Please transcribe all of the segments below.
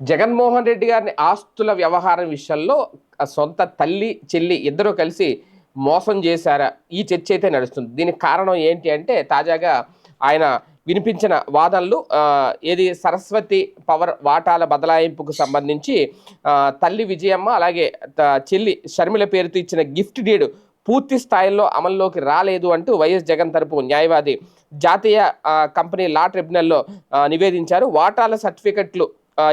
జగన్మోహన్ రెడ్డి గారిని ఆస్తుల వ్యవహారం విషయంలో సొంత తల్లి చెల్లి ఇద్దరూ కలిసి మోసం చేశారా? ఈ చర్చ అయితే నడుస్తుంది. దీనికి కారణం ఏంటి అంటే తాజాగా ఆయన వినిపించిన వాదనలు ఏది సరస్వతి పవర్ వాటాల బదలాయింపుకు సంబంధించి తల్లి విజయమ్మ అలాగే త- చెల్లి షర్మిల పేరుతో ఇచ్చిన గిఫ్ట్ డీడ్ పూర్తి స్థాయిలో అమల్లోకి రాలేదు అంటూ వైఎస్ జగన్ తరపు న్యాయవాది జాతీయ కంపెనీ లా ట్రిబ్యునల్లో నివేదించారు. వాటాల సర్టిఫికెట్లు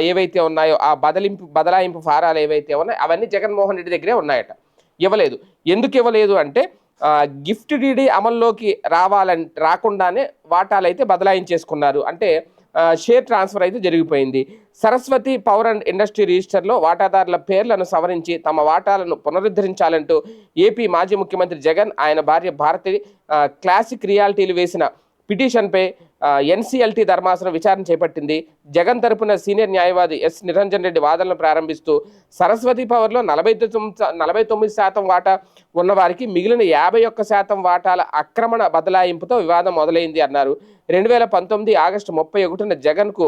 ఏవైతే ఉన్నాయో ఆ బదలింపు బదలాయింపు ఫారాలు ఏవైతే ఉన్నాయో అవన్నీ జగన్మోహన్ రెడ్డి దగ్గరే ఉన్నాయట. ఇవ్వలేదు. ఎందుకు ఇవ్వలేదు అంటే గిఫ్ట్ డీడీ అమల్లోకి రావాలని రాకుండానే వాటాలు అయితే బదలాయించేసుకున్నారు. అంటే షేర్ ట్రాన్స్ఫర్ అయితే జరిగిపోయింది. సరస్వతి పవర్ అండ్ ఇండస్ట్రీ రిజిస్టర్లో వాటాదారుల పేర్లను సవరించి తమ వాటాలను పునరుద్ధరించాలంటూ ఏపీ మాజీ ముఖ్యమంత్రి జగన్ ఆయన భార్య భారతి క్లాసిక్ రియాలిటీలు వేసిన పిటిషన్పై ఎన్సీఎల్టీ ధర్మాసనం విచారణ చేపట్టింది. జగన్ తరపున సీనియర్ న్యాయవాది ఎస్ నిరంజన్ రెడ్డి వాదనలు ప్రారంభిస్తూ సరస్వతి పవర్లో నలభై నలభై తొమ్మిది శాతం వాటా ఉన్నవారికి మిగిలిన యాభై ఒక్క శాతం వాటాల ఆక్రమణ బదలాయింపుతో వివాదం మొదలైంది అన్నారు. రెండు వేల పంతొమ్మిది ఆగస్టు ముప్పై ఒకటిన జగన్కు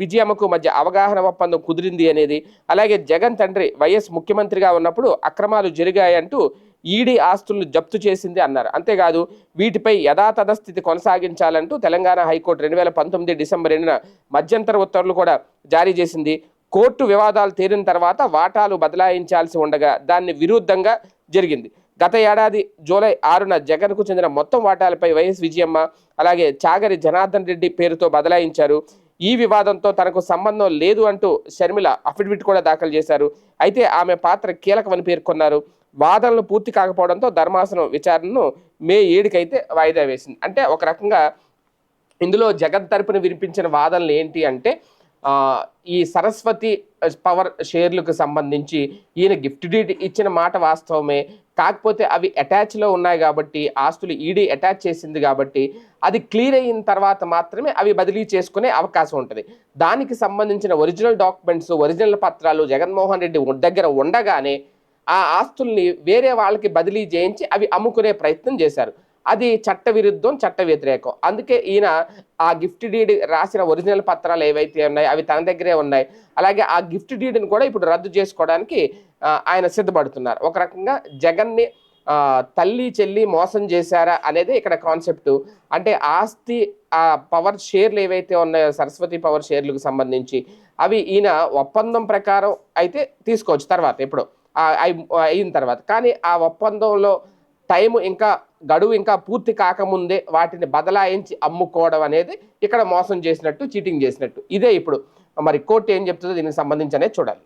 విజయమ్మకు మధ్య అవగాహన ఒప్పందం కుదిరింది అనేది అలాగే జగన్ తండ్రి వైఎస్ ముఖ్యమంత్రిగా ఉన్నప్పుడు అక్రమాలు జరిగాయంటూ ఈడీ ఆస్తులను జప్తు చేసింది అన్నారు. అంతేకాదు వీటిపై యథాతథ స్థితి కొనసాగించాలంటూ తెలంగాణ హైకోర్టు రెండు వేల పంతొమ్మిది డిసెంబర్ రెండున మధ్యంతర ఉత్తర్వులు కూడా జారీ చేసింది. కోర్టు వివాదాలు తీరిన తర్వాత వాటాలు బదలాయించాల్సి ఉండగా దాన్ని విరుద్ధంగా జరిగింది. గత ఏడాది జూలై ఆరున జగన్కు చెందిన మొత్తం వాటాలపై వైఎస్ విజయమ్మ అలాగే చాగరి జనార్దన్ రెడ్డి పేరుతో బదలాయించారు. ఈ వివాదంతో తనకు సంబంధం లేదు అంటూ షర్మిల అఫిడవిట్ కూడా దాఖలు చేశారు. అయితే ఆమె పాత్ర కీలకమని పేర్కొన్నారు. వాదనలు పూర్తి కాకపోవడంతో ధర్మాసనం విచారణను మే ఏడుకైతే వాయిదా వేసింది. అంటే ఒక రకంగా ఇందులో జగన్ తరపున వినిపించిన వాదనలు ఏంటి అంటే ఈ సరస్వతి పవర్ షేర్లకు సంబంధించి ఈయన గిఫ్ట్ డీడ్ ఇచ్చిన మాట వాస్తవమే. కాకపోతే అవి అటాచ్లో ఉన్నాయి కాబట్టి ఆస్తులు ఈడీ అటాచ్ చేసింది కాబట్టి అది క్లియర్ అయిన తర్వాత మాత్రమే అవి బదిలీ చేసుకునే అవకాశం ఉంటుంది. దానికి సంబంధించిన ఒరిజినల్ డాక్యుమెంట్స్ ఒరిజినల్ పత్రాలు జగన్మోహన్ రెడ్డి దగ్గర ఉండగానే ఆ ఆస్తుల్ని వేరే వాళ్ళకి బదిలీ చేయించి అవి అమ్ముకునే ప్రయత్నం చేశారు. అది చట్ట విరుద్ధం చట్ట వ్యతిరేకం అందుకే ఈయన ఆ గిఫ్ట్ డీడ్ రాసిన ఒరిజినల్ పత్రాలు ఏవైతే ఉన్నాయో అవి తన దగ్గరే ఉన్నాయి. అలాగే ఆ గిఫ్ట్ డీడ్ని కూడా ఇప్పుడు రద్దు చేసుకోవడానికి ఆయన సిద్ధపడుతున్నారు. ఒక రకంగా జగన్ని తల్లి చెల్లి మోసం చేశారా అనేది ఇక్కడ కాన్సెప్ట్. అంటే ఆస్తి ఆ పవర్ షేర్లు ఏవైతే ఉన్నాయో సరస్వతి పవర్ షేర్లకు సంబంధించి అవి ఈయన ఒప్పందం ప్రకారం అయితే తీసుకోవచ్చు. తర్వాత ఎప్పుడు అయిన తర్వాత. కానీ ఆ ఒప్పందంలో టైం ఇంకా గడువు ఇంకా పూర్తి కాకముందే వాటిని బదలాయించి అమ్ముకోవడం అనేది ఇక్కడ మోసం చేసినట్టు చీటింగ్ చేసినట్టు. ఇదే ఇప్పుడు. మరి కోర్టు ఏం చెప్తుందో దీనికి సంబంధించి అనేది చూడాలి.